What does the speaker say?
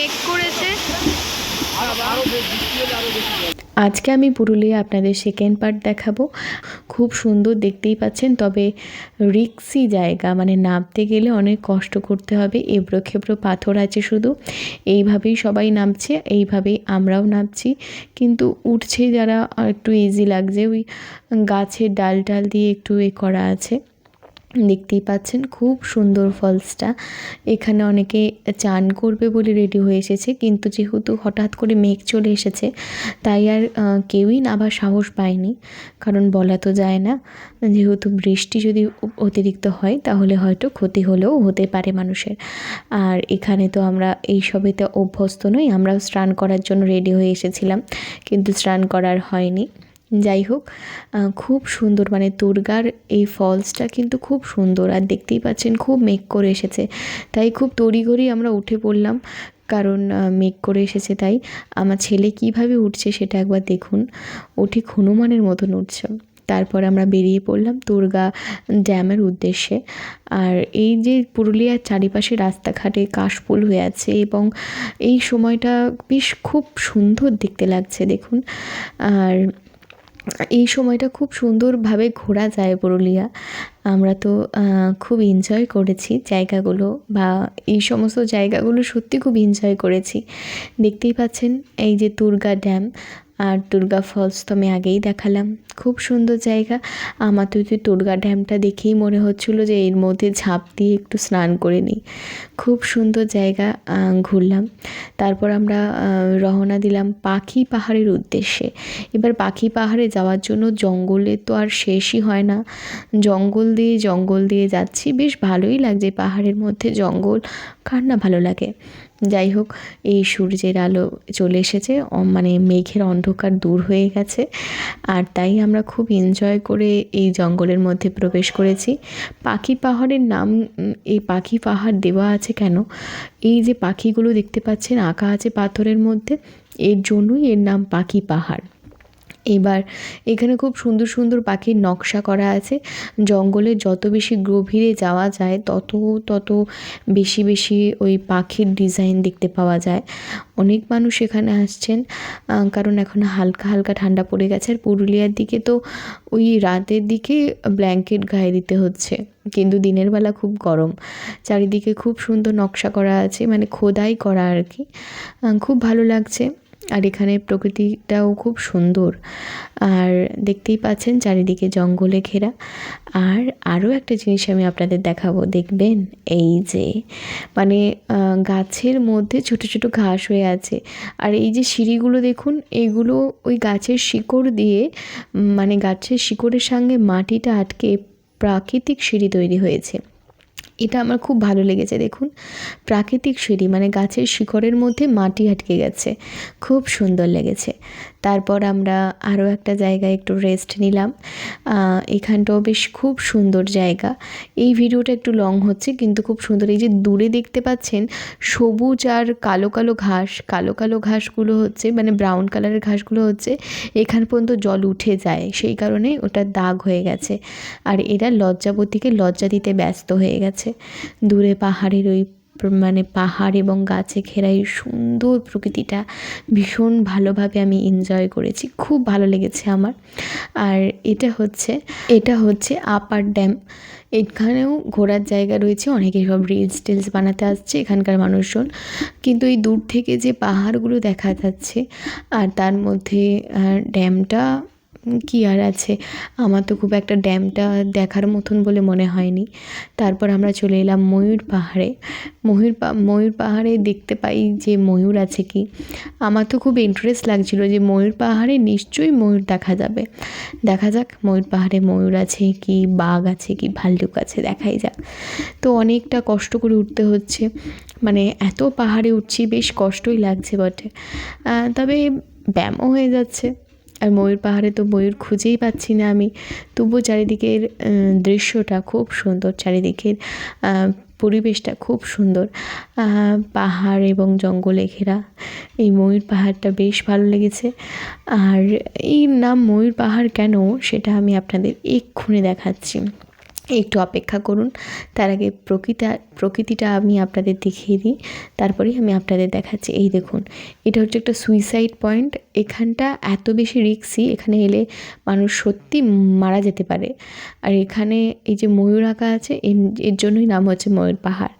Make করেছে। আজকে আমি পুরুলিয়া আপনাদের সেকেন্ড পার্ট দেখাবো। খুব সুন্দর দেখতেই পাচ্ছেন, তবে রিক্সি জায়গা মানে নামতে গেলে অনেক কষ্ট করতে হবে। এবড়ো খেবড়ো পাথর আছে শুধু। এইভাবেই সবাই নামছে, এইভাবেই আমরাও নামছি। কিন্তু উঠছে যারা, একটু ইজি লাগছে, ওই গাছের ডাল টাল দিয়ে একটু এ করা আছে। দেখতেই পাচ্ছেন খুব সুন্দর ফলসটা। এখানে অনেকে চান করবে বলে রেডি হয়ে এসেছে, কিন্তু যেহেতু হঠাৎ করে মেঘ চলে এসেছে, তাই আর কেউই নাবার সাহস পায়নি, কারণ বলা তো যায় না। যেহেতু বৃষ্টি যদি অতিরিক্ত হয়, তাহলে হয়তো ক্ষতি হলেও হতে পারে মানুষের। আর এখানে তো আমরা এই সবেতে অভ্যস্ত নই, আমরাও স্নান করার জন্য রেডি হয়ে এসেছিলাম, কিন্তু স্নান করার হয়নি। যাই হোক খুব সুন্দর মানে দুর্গার এই ফলসটা কিন্তু খুব সুন্দর আর দেখতেই পাচ্ছেন খুব মেঘ করে এসেছে। তাই খুব তড়িঘড়ি আমরা উঠে পড়লাম, কারণ মেঘ করে এসেছে তাই। আমার ছেলে কীভাবে উঠছে সেটা একবার দেখুন। ও ঠিক হনুমানের মতন উঠছে। তারপর আমরা বেরিয়ে পড়লাম দুর্গা ড্যামের উদ্দেশ্যে। আর এই যে পুরুলিয়ার চারিপাশে রাস্তাঘাটে কাশফুল হয়ে আছে এবং এই সময়টা বেশ খুব সুন্দর দেখতে লাগছে, দেখুন। আর এই সময়টা খুব সুন্দরভাবে ঘোরা যায় পুরুলিয়া। আমরা তো খুব এনজয় করেছি জায়গাগুলো বা এই সমস্ত জায়গাগুলো সত্যি খুব এনজয় করেছি। দেখতেই পাচ্ছেন এই যে দুর্গা ড্যাম আর দুর্গা ফলস তো আমি আগেই দেখালাম। খুব সুন্দর জায়গা। আমার তো দুর্গা ড্যামটা দেখেই মনে হচ্ছিল যে এর মধ্যে ঝাঁপ দিয়ে একটু স্নান করে নিই। খুব সুন্দর জায়গা ঘুরলাম। তারপর আমরা রওনা দিলাম পাখি পাহাড়ের উদ্দেশ্যে। এবার পাখি পাহাড়ে যাওয়ার জন্য জঙ্গলে তো আর শেষই হয় না। জঙ্গল দিয়ে জঙ্গল দিয়ে যাচ্ছি। বেশ ভালোই লাগছে পাহাড়ের মধ্যে জঙ্গল। কার না ভালো লাগে? যাই হোক, এই সূর্যের আলো চলে এসেছে মানে মেঘের অন্ধকার দূর হয়ে গেছে। আর তাই আমরা খুব এনজয় করে এই জঙ্গলের মধ্যে প্রবেশ করেছি। পাখি পাহাড়ের নাম এই পাখি পাহাড় দেওয়া আছে কেন? এই যে পাখিগুলো দেখতে পাচ্ছেন, আঁকা আছে পাথরের মধ্যে, এর জন্যই এর নাম পাখি পাহাড়। এবার এখানে খুব সুন্দর সুন্দর পাখির নকশা করা আছে। জঙ্গলে যত বেশি গভীরে যাওয়া যায়, তত তত বেশি বেশি ওই পাখির ডিজাইন দেখতে পাওয়া যায়। অনেক মানুষ এখানে আসছেন কারণ এখন হালকা হালকা ঠান্ডা পড়ে গেছে। আর পুরুলিয়ার দিকে তো ওই রাতের দিকে ব্ল্যাঙ্কেট গায়ে দিতে হচ্ছে, কিন্তু দিনের বেলা খুব গরম। চারিদিকে খুব সুন্দর নকশা করা আছে মানে খোদাই করা আর কি। খুব ভালো লাগছে। আর এখানে প্রকৃতিটাও খুব সুন্দর। আর দেখতেই পাচ্ছেন চারিদিকে জঙ্গলে ঘেরা। আর আরও একটা জিনিস আমি আপনাদের দেখাবো, দেখবেন? এই যে মানে গাছের মধ্যে ছোট ছোট ঘাস হয়ে আছে। আর এই যে সিঁড়িগুলো দেখুন, এগুলো ওই গাছের শিকড় দিয়ে মানে গাছের শিকড়ের সঙ্গে মাটিটা আটকে প্রাকৃতিক সিঁড়ি তৈরি হয়েছে। এটা আমার খুব ভালো লেগেছে, দেখুন। প্রাকৃতিক সিঁড়ি মানে গাছের শিকড়ের মধ্যে মাটি আটকে গেছে। খুব সুন্দর লেগেছে। তারপর আমরা আরও একটা জায়গায় একটু রেস্ট নিলাম। এখানটাও বেশ খুব সুন্দর জায়গা। এই ভিডিওটা একটু লং হচ্ছে, কিন্তু খুব সুন্দর। এই যে দূরে দেখতে পাচ্ছেন, সবুজ আর কালো কালো ঘাস, কালো কালো ঘাসগুলো হচ্ছে মানে ব্রাউন কালারের ঘাসগুলো হচ্ছে, এখান পর্যন্ত জল উঠে যায়। সেই কারণে ওটা দাগ হয়ে গেছে। আর এরা লজ্জাবতীকে লজ্জা দিতে ব্যস্ত হয়ে গেছে। দূরে পাহাড়ের ওই মানে পাহাড় এবং গাছে ঘেরা এই সুন্দর প্রকৃতিটা ভীষণ ভালোভাবে আমি এনজয় করেছি। খুব ভালো লেগেছে আমার। আর এটা হচ্ছে এটা হচ্ছে আপার ড্যাম। এখানেও ঘোরার জায়গা রয়েছে অনেকে সব রিলস টিলস বানাতে আসছে এখানকার মানুষজন। কিন্তু এই দূর থেকে যে পাহাড়গুলো দেখা যাচ্ছে, আর তার মধ্যে ড্যামটা কি আর আছে? আমার তো খুব একটা ড্যামটা দেখার মতন বলে মনে হয়নি। তারপর আমরা চলে এলাম ময়ূর পাহাড়ে। ময়ূর ময়ূর পাহাড়ে দেখতে পাই যে ময়ূর আছে কি। আমার তো খুব ইন্টারেস্ট লাগছিল যে ময়ূর পাহাড়ে নিশ্চয়ই ময়ূর দেখা যাবে। দেখা যাক ময়ূর পাহাড়ে ময়ূর আছে কি, বাঘ আছে কি, ভাল্লুক আছে, দেখাই যাক। তো অনেকটা কষ্ট করে উঠতে হচ্ছে। মানে এত পাহাড়ে উঠছি, বেশ কষ্টই লাগছে বটে। তবে ব্যায়ামও হয়ে যাচ্ছে। আর ময়ূর পাহাড়ে তো ময়ূর খুঁজেই পাচ্ছি না আমি। তবুও চারিদিকের দৃশ্যটা খুব সুন্দর, চারিদিকের পরিবেশটা খুব সুন্দর। পাহাড় এবং জঙ্গলে ঘেরা এই ময়ূর পাহাড়টা বেশ ভালো লেগেছে। আর এই নাম ময়ূর পাহাড় কেন, সেটা আমি আপনাদের এক্ষুনি দেখাচ্ছি। একটু অপেক্ষা করুন। তার আগে প্রকৃতা, প্রকৃতিটা আমি আপনাদের দেখিয়ে দিই। তারপরেই আমি আপনাদের দেখাচ্ছি। এই দেখুন, এটা হচ্ছে একটা সুইসাইড পয়েন্ট এখানটা এত বেশি রিক্সি এখানে এলে মানুষ সত্যি মারা যেতে পারে। আর এখানে এই যে ময়ূর আঁকা আছে এর জন্যই নাম হচ্ছে ময়ূর পাহাড়।